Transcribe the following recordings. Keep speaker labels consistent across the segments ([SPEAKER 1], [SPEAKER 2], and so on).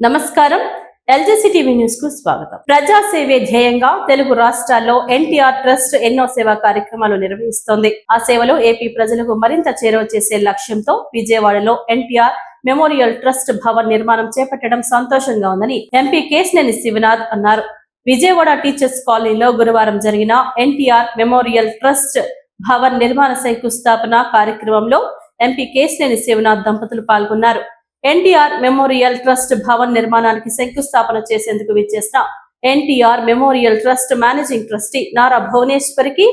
[SPEAKER 1] నమస్కారం. LGC TV న్యూస్కు స్వాగతం. ప్రజాసేవే ధ్యేయంగా తెలుగు రాష్ట్రాల్లో ఎన్టీఆర్ ట్రస్ట్ ఎన్నో సేవా కార్యక్రమాలు నిర్వహిస్తోంది. ఆ సేవలు ఏపీ ప్రజలకు మరింత చేరువ చేసే లక్ష్యంతో విజయవాడలో ఎన్టీఆర్ మెమోరియల్ ట్రస్ట్ భవన్ నిర్మాణం చేపట్టడం సంతోషంగా ఉందని ఎంపీ కేశినేని శివనాథ్ అన్నారు. విజయవాడ టీచర్స్ కాలనీలో గురువారం జరిగిన ఎన్టీఆర్ మెమోరియల్ ట్రస్ట్ భవన్ నిర్మాణ శంకుస్థాపన కార్యక్రమంలో ఎంపీ కేశినేని శివనాథ్ దంపతులు పాల్గొన్నారు. ఎన్టీఆర్ మెమోరియల్ ట్రస్ట్ భవన్ నిర్మాణానికి శంకుస్థాపన చేసేందుకు విచ్చేసిన NTR memorial trust managing trustee Nara భువనేశ్వరికి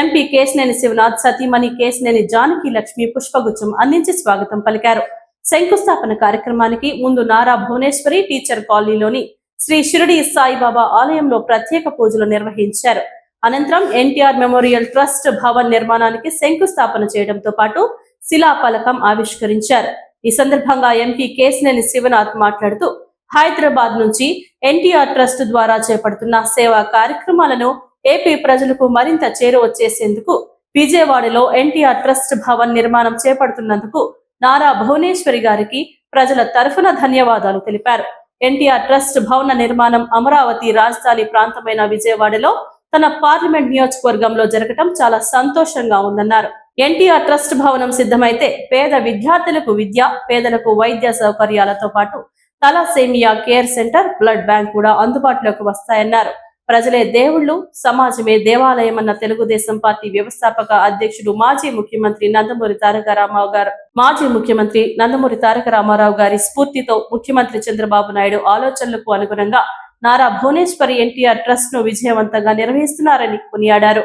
[SPEAKER 1] MP Kesineni Sivanath సతీమణి కేశినేని జానకి లక్ష్మి పుష్పగుచ్చం అందించి స్వాగతం పలికారు. శంకుస్థాపన కార్యక్రమానికి ముందు నారా భువనేశ్వరి టీచర్ కాలనీలోని శ్రీ షిరిడి సాయిబాబా ఆలయంలో ప్రత్యేక పూజలు నిర్వహించారు. అనంతరం ఎన్టీఆర్ మెమోరియల్ ట్రస్ట్ భవన్ నిర్మాణానికి శంకుస్థాపన చేయడంతో పాటు శిలాఫలకం ఆవిష్కరించారు. ఈ సందర్భంగా ఎంపీ కేసినేని శివనాథ్ మాట్లాడుతూ హైదరాబాద్ నుంచి ఎన్టీఆర్ ట్రస్ట్ ద్వారా చేపడుతున్న సేవా కార్యక్రమాలను ఏపీ ప్రజలకు మరింత చేరువ చేసేందుకు విజయవాడలో ఎన్టీఆర్ ట్రస్ట్ భవన్ నిర్మాణం చేపడుతున్నందుకు నారా భువనేశ్వరి గారికి ప్రజల తరఫున ధన్యవాదాలు తెలిపారు. ఎన్టీఆర్ ట్రస్ట్ భవన నిర్మాణం అమరావతి రాజధాని ప్రాంతమైన విజయవాడలో తన పార్లమెంట్ నియోజకవర్గంలో జరగటం చాలా సంతోషంగా ఉందన్నారు. ఎన్టీఆర్ ట్రస్ట్ భవనం సిద్ధమైతే పేద విద్యార్థులకు విద్య పేదలకు వైద్య సౌకర్యాలతో పాటు thalassaemia care centre blood bank కూడా అందుబాటులోకి వస్తాయన్నారు. ప్రజలే దేవుళ్ళు సమాజమే దేవాలయం అన్న తెలుగుదేశం పార్టీ వ్యవస్థాపక అధ్యక్షుడు మాజీ ముఖ్యమంత్రి నందమూరి తారక రామారావు గారు మాజీ ముఖ్యమంత్రి నందమూరి తారక రామారావు గారి స్ఫూర్తితో ముఖ్యమంత్రి చంద్రబాబు నాయుడు ఆలోచనలకు అనుగుణంగా నారా భువనేశ్వరి ఎన్టీఆర్ ట్రస్ట్ను విజయవంతంగా నిర్వహిస్తున్నారని కొనియాడారు.